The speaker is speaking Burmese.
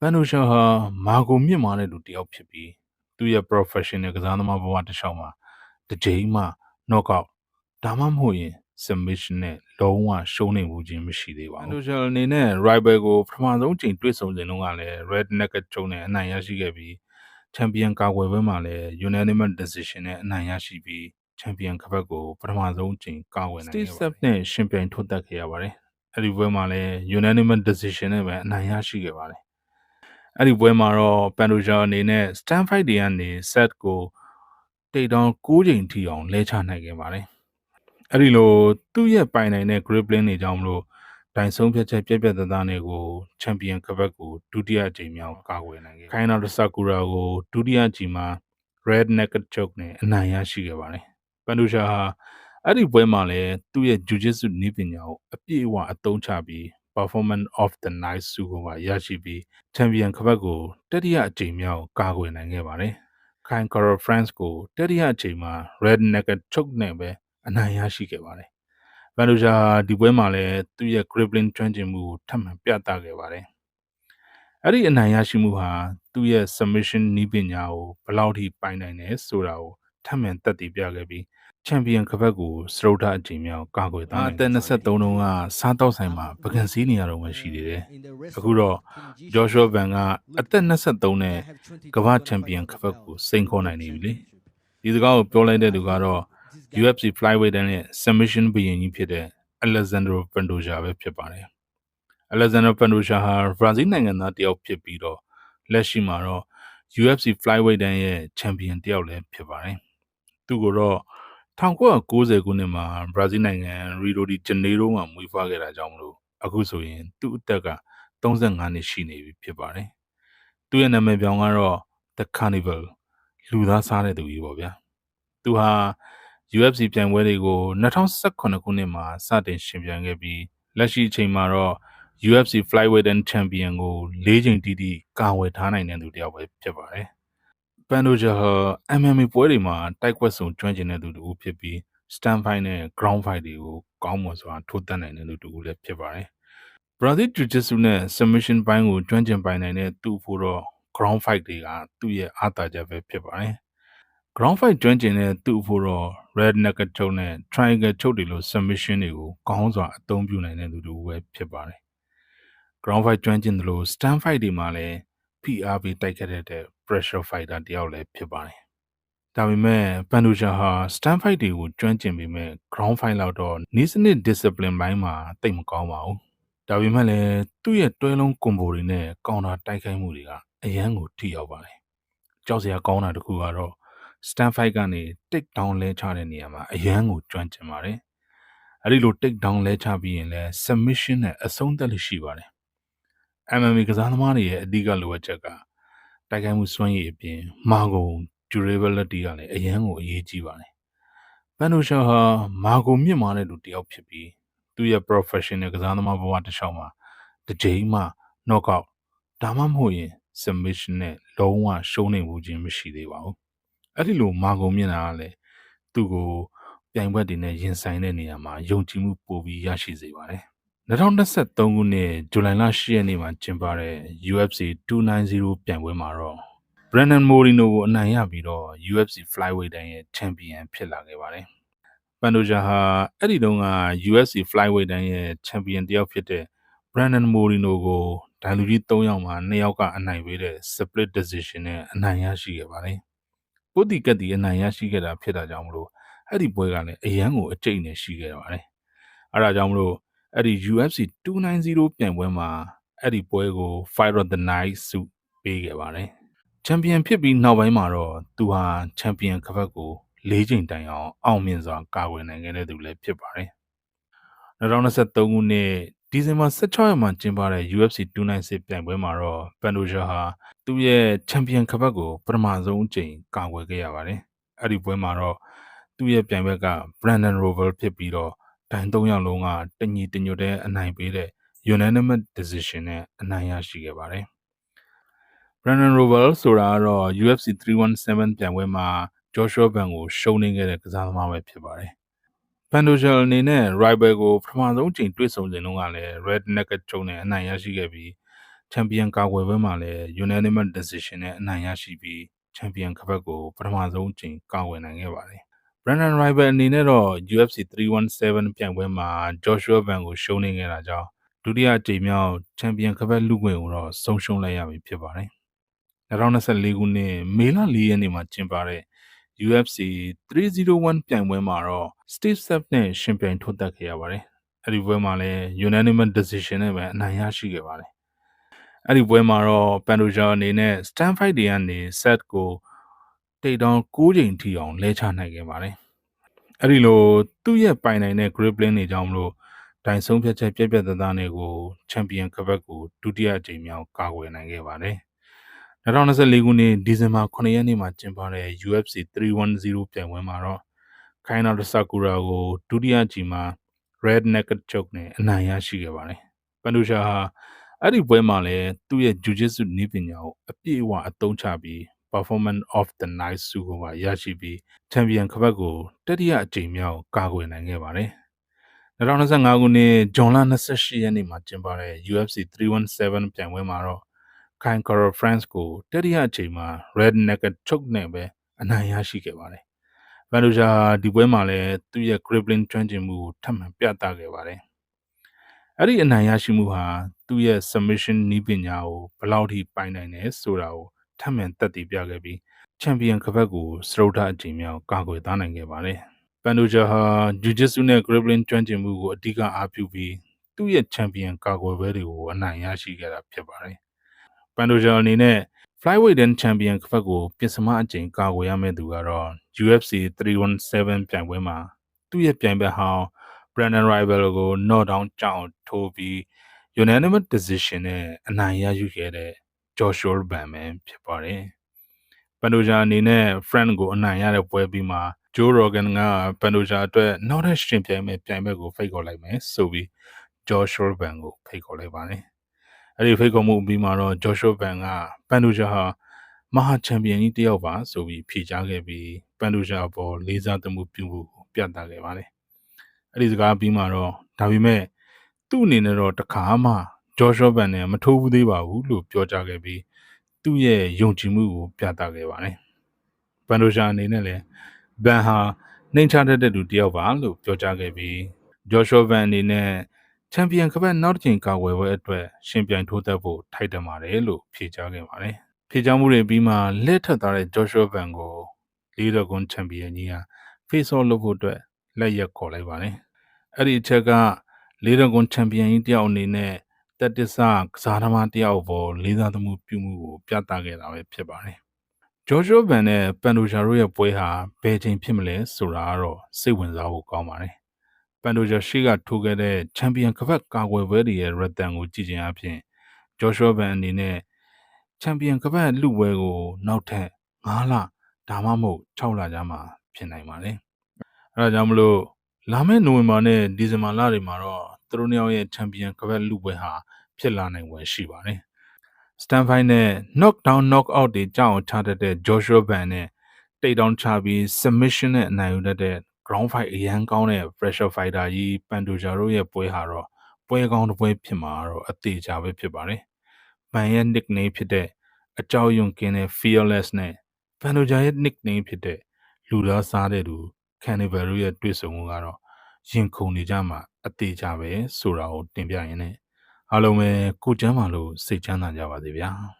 ပန်ဒိုရှာဟာမာကိုမြင့်မားတဲ့လူတစ်ယောက်ဖြစ်ပြီးသူ့ရဲ့ professional ကစားသမားဘဝတစ်လျှောက်မှာတစ်ကြိမ်မှ knockout ဒါမှမဟုတ်ရင် submission နဲ့လုံးဝရှုံးနေမှုချင်းမရှိသေးပါဘူးပန်ဒိုရှာအနေနဲ့ rival ကိုပထမဆုံးချိန်တွေ့ဆုံစဉ်တုန်းကလည်း red naked choke နဲ့အနိုင်ရရှိခဲ့ပြီး champion ကာကွယ်ပွဲမှာလည်း unanimous decision နဲ့အနိုင်ရရှိပြီး champion ကပတ်ကိုပထမဆုံးချိန်ကာကွယ်နိုင်ခဲ့ပါတယ် Steve Sepp နဲ့ရှင်ပြိုင်ထိုးတက်ခဲ့ရပါတယ်အဲ့ဒီပွဲမှာလည်း unanimous decision နဲ့ပဲအနိုင်ရရှိခဲ့ပါတယ် အဲ့ဒီပွဲမှာတော့ပန်ဒိုဂျာအနေနဲ့ stand fight တွေကနေ set ကိုတိတ်တောင်6ချိန်ထိအောင်လဲချနိုင်ခဲ့ပါတယ်အဲ့ဒီလိုသူ့ရဲ့ပိုင်နိုင်တဲ့ grappling တွေကြောင့်မလို့တိုင်ဆုံးဖြတ်ချက်ပြက်ပြက်သားသားနဲ့ကိုချန်ပီယံကပတ်ကိုဒုတိယအကြိမ်မြောက်ကာကွယ်နိုင်ခဲ့ခိုင်နာတဆာကူရာကိုဒုတိယကြိမ်မှာ red naked choke နဲ့အနိုင်ရရှိခဲ့ပါတယ်ပန်ဒိုရှာဟာအဲ့ဒီပွဲမှာလည်းသူ့ရဲ့ jiu-jitsu နည်းပညာကိုအပြည့်အဝအသုံးချပြီး performance of the night ဆုကိုပါရရှိပြီးချန်ပီယံခပတ်ကိုတတိယအကြိမ်မြောက်ကာကွယ်နိုင်ခဲ့ပါတယ်။ခိုင်ကာရိုဖရန့်စ်ကိုတတိယအကြိမ်မှာ red naked choke နဲ့ပဲအနိုင်ရရှိခဲ့ပါတယ်။ဗန်ဒိုဂျာဒီပွဲမှာလည်းသူ့ရဲ့ grappling ကျွမ်းကျင်မှုကိုထပ်မံပြသခဲ့ပါတယ်။အဲ့ဒီအနိုင်ရရှိမှုဟာသူ့ရဲ့ submission နည်းပညာကိုဘယ်လောက်ထိပိုင်နိုင်တယ်ဆိုတာကိုထပ်မံသက်သေပြခဲ့ပြီး ချန်ပီယံကပတ်ကိုစရုဒ္ဓအချိန်မြောက်ကာကွယ်သားအသက်23တုန်းကစားတောက်ဆိုင်မှာပကံစည်းနေရတော့မှရှိသေးတယ်။အခုတော့ဂျော့ရှော့ဗန်ကအသက်23နဲ့ကမ္ဘာချန်ပီယံကပတ်ကိုစိန်ခေါ်နိုင်နေပြီလေ။ဒီစကားကိုပြောလိုက်တဲ့သူကတော့ UFC flyweight နဲ့ submission ဘရင်ကြီးဖြစ်တဲ့ Alexander Pantoja ပဲဖြစ်ပါတယ်။ Alexander Pantoja ဟာဘရာဇီးနိုင်ငံသားတယောက်ဖြစ်ပြီးတော့လက်ရှိမှာတော့ UFC flyweight ရဲ့ချန်ပီယံတယောက်လည်းဖြစ်ပါတယ်။သူကိုတော့ 1990ခုနှစ်မှာဘရာဇီးနိုင်ငံရီယိုဒီဂျနေရိုမှာမွေးဖွားခဲ့တာကြောင့်မလို့အခုဆိုရင်သူ့အသက်က35နှစ်ရှိနေပြီဖြစ်ပါတယ်။သူ့ရဲ့နာမည်ပြောင်းကတော့ The Carnival လူသားစားတဲ့သူကြီးပေါ့ဗျာ။သူဟာ UFC ပြိုင်ပွဲတွေကို2018ခုနှစ်မှာစတင်ရှင်ပြိုင်ခဲ့ပြီးလက်ရှိအချိန်မှာတော့ UFC Flyweight Champion ကို၄ချိန်တိတိကာဝယ်ထားနိုင်တဲ့သူတစ်ယောက်ပဲဖြစ်ပါတယ် ပန်ဒိုဂျာဟာ MMA ပွဲတွေမှာတိုက်ကွက်ဆုံကျွမ်းကျင်တဲ့သူတူဖြစ်ပြီး stand fight နဲ့ ground fight တွေကိုကောင်းမွန်စွာထိုးတက်နိုင်တဲ့သူတူလည်းဖြစ်ပါတယ်။ Brazil Jiu-Jitsu နဲ့ submission ဘိုင်းကိုကျွမ်းကျင်ပိုင်နိုင်တဲ့သူ့ဖို့တော့ ground fight တွေကသူ့ရဲ့အားသာချက်ပဲဖြစ်ပါတယ်။ ground fight ကျွမ်းကျင်တဲ့သူ့ဖို့တော့ red naked choke နဲ့ triangle choke တွေလို submission တွေကိုကောင်းစွာအသုံးပြုနိုင်တဲ့သူတူပဲဖြစ်ပါတယ်။ ground fight ကျွမ်းကျင်တယ်လို့ stand fight တွေမှာလည်းဖိအားပေးတိုက်ခတ်တဲ့ pressure fighter တယောက်လည်းဖြစ်ပါတယ်။ဒါပေမဲ့ပန်ဒူရှာဟာ stand fight တွေကိုကျွမ်းကျင်ပေမဲ့ ground fight လောက်တော့နီးစနစ် discipline ဘိုင်းမှာတိတ်မကောင်းပါဘူး။ဒါပေမဲ့လည်းသူ့ရဲ့တွဲလုံး combo တွေနဲ့ကောင်တာတိုက်ခိုက်မှုတွေကအရန်ကိုထိရောက်ပါတယ်။ကြောက်စရာကောင်းတာတခုကတော့ stand fight ကနေ take down လဲချတဲ့နေရာမှာအရန်ကိုကျွမ်းကျင်ပါတယ်။အဲဒီလို take down လဲချပြီးရင်လည်း submission နဲ့အဆုံးသတ်လို့ရှိပါတယ်။ MMA ကစားသမားတွေရဲ့အဓိကလိုအပ်ချက်က တိုက်ခိုက်မှုစွမ်းရည်အပြင်မာကုန် durability ကလည်းအရန်ကိုအရေးကြီးပါတယ်။ပန်ဒိုရှာဟာမာကုန်မြင့်မားတဲ့လူတစ်ယောက်ဖြစ်ပြီးသူ့ရဲ့ professional ကစားသမားဘဝတစ်လျှောက်မှာတစ်ကြိမ်မှ knockout ဒါမှမဟုတ်ရင် submission နဲ့လုံးဝရှုံးနေမှုချင်းမရှိသေးပါဘူး။အဲ့ဒီလိုမာကုန်မြင့်တာကလည်းသူ့ကိုပြိုင်ဘက်တွေနဲ့ရင်ဆိုင်တဲ့နေရာမှာယုံကြည်မှုပိုပြီးရရှိစေပါတယ်။ 2023ခုနှစ်ဇူလိုင်လ10ရက်နေ့မှာကျင်းပတဲ့ UFC 290ပြိုင်ပွဲမှာတော့ Brandon Moreno ကိုအနိုင်ရပြီးတော့ UFC Flyweight တိုင်းရဲ့ Champion ဖြစ်လာခဲ့ပါတယ်။ပန်ဒိုဂျာဟာအဲ့ဒီတုန်းက UFC Flyweight တိုင်းရဲ့ Champion တယောက်ဖြစ်တဲ့ Brandon Moreno ကိုဒိုင်လူကြီး3ယောက်မှာ2ယောက်ကအနိုင်ပေးတဲ့ split decision နဲ့အနိုင်ရရှိခဲ့ပါတယ်။ပုတ်တီကက်တီအနိုင်ရရှိခဲ့တာဖြစ်တာကြောင့်မလို့အဲ့ဒီပွဲကလည်းအရန်ကိုအကျိတ်နဲ့ရှိခဲ့ပါတယ်။အဲ့ဒါကြောင့်မလို့ အဲ့ဒီ UFC 290ပြိုင်ပွဲမှာအဲ့ဒီပွဲကို Fight of the Night ဆုပေးခဲ့ပါတယ်။ချန်ပီယံဖြစ်ပြီးနောက်ပိုင်းမှာတော့သူဟာချန်ပီယံကပတ်ကို၄ချိန်တိုင်အောင်အောင်မြင်စွာကာကွယ်နိုင်ခဲ့တဲ့သူလည်းဖြစ်ပါတယ်။2023ခုနှစ်ဒီဇင်ဘာ16ရက်မှာကျင်းပတဲ့ UFC 296ပြိုင်ပွဲမှာတော့ပန်ဒိုရှာဟာသူ့ရဲ့ချန်ပီယံကပတ်ကိုပထမဆုံးအကြိမ်ကာကွယ်ခဲ့ရပါတယ်။အဲ့ဒီပွဲမှာတော့သူ့ရဲ့ပြိုင်ဘက်က Brandon Royval ဖြစ်ပြီးတော့ ဒိုင်၃ယောက်လုံးကတညီတညွတ်တဲ့အနိုင်ပေးတဲ့ unanimous decision နဲ့အနိုင်ရရှိခဲ့ပါတယ်။ Brandon Royval ဆိုတာကတော့ UFC 317ပြိုင်ပွဲမှာ Joshua Van ကိုရှုံးနေခဲ့တဲ့ကစားသမားပဲဖြစ်ပါတယ်။ Pantoja အနေနဲ့ rival ကိုပထမဆုံးချိန်တွေ့ဆုံစဉ်တုန်းကလည်း red naked choke နဲ့အနိုင်ရရှိခဲ့ပြီးချန်ပီယံကာကွယ်ပွဲမှာလည်း unanimous decision နဲ့အနိုင်ရရှိပြီးချန်ပီယံခဘက်ကိုပထမဆုံးအကြိမ်ကာကွယ်နိုင်ခဲ့ပါတယ်။ Brandon Rival အနေနဲ့တော့ UFC 317ပြိုင်ပွဲမှာ Joshua Van ကိုရှုံးနေခဲ့တာကြောင့်ဒုတိယအကြိမ်မြောက်ချန်ပီယံခဘက်လူခွင့်ကိုတော့ဆုံးရှုံးလိုက်ရပြီဖြစ်ပါတယ်။2024ခုနှစ်မေလ4ရက်နေ့မှာကျင်းပတဲ့ UFC 301ပြိုင်ပွဲမှာတော့ Steve Sepp နဲ့ရှင်ပြိုင်ထိုးတက်ခဲ့ရပါတယ်။အဲ့ဒီပွဲမှာလည်း unanimous decision နဲ့ပဲအနိုင်ရရှိခဲ့ပါတယ်။အဲ့ဒီပွဲမှာတော့ Pantoja အနေနဲ့ stand fight တွေကနေ set ကို တိတ်တောင်6ချိန်ထိအောင်လဲချနိုင်ခဲ့ပါတယ်။အဲ့ဒီလိုသူ့ရဲ့ပိုင်နိုင်တဲ့ grappling တွေကြောင့်မလို့တိုင်ဆုံးဖြတ်ချက်ပြက်ပြက်သားသားနဲ့ကိုချန်ပီယံကပတ်ကိုဒုတိယအကြိမ်မြောက်ကာကွယ်နိုင်ခဲ့ပါတယ်။2024ခုနှစ်ဒီဇင်ဘာ9ရက်နေ့မှာကျင်းပတဲ့ UFC 310ပြိုင်ပွဲမှာတော့ခိုင်နာဆာကူရာကိုဒုတိယကြိမ်မှာ red naked choke နဲ့အနိုင်ရရှိခဲ့ပါတယ်။ပန်ဒူရှာဟာအဲ့ဒီပွဲမှာလည်းသူ့ရဲ့ jiu-jitsu နည်းပညာကိုအပြည့်အဝအသုံးချပြီး performance of the night ဆုကိုပါရရှိပြီးချန်ပီယံခဘက်ကိုတတိယအကြိမ်မြောက်ကာကွယ်နိုင်ခဲ့ပါတယ်။2025ခုနှစ်ဇွန်လ28ရက်နေ့မှာကျင်းပတဲ့ UFC 317ပြိုင်ပွဲမှာတော့ Kyle Coro France ကိုတတိယအချိန်မှာ Red Naked Choke နဲ့ပဲအနိုင်ရရှိခဲ့ပါတယ်။ဗန်ဒူဂျာဒီပွဲမှာလည်းသူ့ရဲ့ grappling ကျွမ်းကျင်မှုကိုထပ်မံပြသခဲ့ပါတယ်။အဲ့ဒီအနိုင်ရရှိမှုဟာသူ့ရဲ့ submission နည်းပညာကိုဘယ်လောက်ထိပိုင်နိုင်တယ်ဆိုတာကို ထပ်မံသက်သေပြခဲ့ပြီးချန်ပီယံခဘက်ကိုစရုဒ္ဓအချိန်မြောက်ကာကွယ်သားနိုင်ခဲ့ပါတယ်။ပန်ဒိုဂျာဟာ Jiu-Jitsu နဲ့ Grappling ကျွမ်းကျင်မှုကိုအဓိကအားပြုပြီးသူ့ရဲ့ချန်ပီယံကာကွယ်ပွဲတွေကိုအနိုင်ရရှိခဲ့တာဖြစ်ပါတယ်။ပန်ဒိုဂျာအနေနဲ့ Flyweight and Champion ဘက်ကိုပြင်စမအကြိမ်ကာကွယ်ရမယ့်သူကတော့ UFC 317ပြိုင်ပွဲမှာသူ့ရဲ့ပြိုင်ဘက်ဟောင်း Brandon Rival ကို knockdown ကြောင့်ထိုးပြီး unanimous decision နဲ့အနိုင်ရယူခဲ့တဲ့ Joshua Banman ဖြစ်ပါတယ်။ပန်ဒိုဂျာအနေနဲ့ friend ကိုအနိုင်ရတဲ့ပွဲပြီးမှာဂျိုးရော်ဂန်ကပန်ဒိုဂျာအတွက်နောက်ထပ်ရှင်ပြိုင်မဲ့ပြိုင်ဘက်ကိုဖိတ်ခေါ်လိုက်မယ်ဆိုပြီးဂျော့ရှော့ဘန်ကိုဖိတ်ခေါ်လိုက်ပါတယ်။အဲ့ဒီဖိတ်ခေါ်မှုပြီးမှာတော့ဂျော့ရှော့ဘန်ကပန်ဒိုဂျာဟာမဟာချန်ပီယံကြီးတယောက်ပါဆိုပြီးဖြေကြားခဲ့ပြီးပန်ဒိုဂျာပေါ်လေးစားသမှုပြုမှုကိုပြသခဲ့ပါတယ်။အဲ့ဒီစကားပြီးမှာတော့ဒါပေမဲ့သူ့အနေနဲ့တော့တခါမှ ဂျော့ရှော့ဘန်နဲ့မထိုးဘူးသေးပါဘူးလို့ပြောကြားခဲ့ပြီးသူ့ရဲ့ယုံကြည်မှုကိုပြသခဲ့ပါတယ်။ပန်ဒိုဂျာအနေနဲ့လည်းဗန်ဟာနှိမ်ချတတ်တဲ့သူတယောက်ပါလို့ပြောကြားခဲ့ပြီးဂျော့ရှော့ဗန်အနေနဲ့ချန်ပီယံကပတ်နောက်တစ်ချိန်ကာကွယ်ပွဲအတွက်ရှင်ပြိုင်ထိုးသက်ဖို့ထိုက်တန်ပါတယ်လို့ဖြေကြားခဲ့ပါတယ်။ဖြေကြားမှုတွေပြီးမှလက်ထပ်သွားတဲ့ဂျော့ရှော့ဗန်ကိုလီဒကွန်ချန်ပီယံကြီးကဖေးဆော့လုပ်ဖို့အတွက်လက်ရက်ခေါ်လိုက်ပါတယ်။အဲ့ဒီအချက်ကလီဒကွန်ချန်ပီယံကြီးတယောက်အနေနဲ့ တက်တဆကစားသမားတယောက်ပေါ်လေးစားသမှုပြုမှုကိုပြသခဲ့တာပဲဖြစ်ပါတယ်ဂျော်ဂျိုဗန်နဲ့ပန်ဒိုဂျာတို့ရဲ့ပွဲဟာဘယ်ချိန်ဖြစ်မလဲဆိုတာကတော့စိတ်ဝင်စားဖို့ကောင်းပါတယ်။ပန်ဒိုဂျာရှိကထိုးခဲ့တဲ့ချန်ပီယံကပတ်ကာကွယ်ပွဲတွေရဲ့ရက်တန်ကိုကြည့်ခြင်းအပြင်ဂျော်ရှောဗန်အနေနဲ့ချန်ပီယံကပတ်လူပွဲကိုနောက်ထပ်9လဒါမှမဟုတ်6လကြာမှဖြစ်နိုင်ပါတယ်။အဲဒါကြောင့်မလို့လာမယ့်နိုဝင်ဘာနဲ့ဒီဇင်ဘာလတွေမှာတော့ သူတို့နှစ်ယောက်ရဲ့ချန်ပီယံကပတ်လူပွဲဟာဖြစ်လာနိုင်ွယ်ရှိပါတယ်။ Stanford နဲ့ knockdown knockout တွေကြောက်ချတတ်တဲ့ Joshua Van နဲ့တိတ်တောင်းချပြီး submission နဲ့အနိုင်ယူတတ်တဲ့ ground fight အရန်ကောင်းတဲ့ pressure fighter ကြီးပန်ဒိုဂျာတို့ရဲ့ပွဲဟာတော့ပွဲကောင်းတစ်ပွဲဖြစ်မှာတော့အသေးချာပဲဖြစ်ပါတယ်။ဗန်ရဲ့ nickname ဖြစ်တဲ့အကြောက်ရွံ့ကင်းတဲ့ fearless နဲ့ပန်ဒိုဂျာရဲ့ nickname ဖြစ်တဲ့လူသားစားတဲ့သူ cannibal တို့ရဲ့တွေ့ဆုံမှုကတော့ ရင်ခုန်နေကြမှာအသေးချာပဲဆိုတာကိုတင်ပြရင်းနဲ့အားလုံးပဲကိုကျမ်းမာလို့စိတ်ချမ်းသာကြပါစေဗျာ။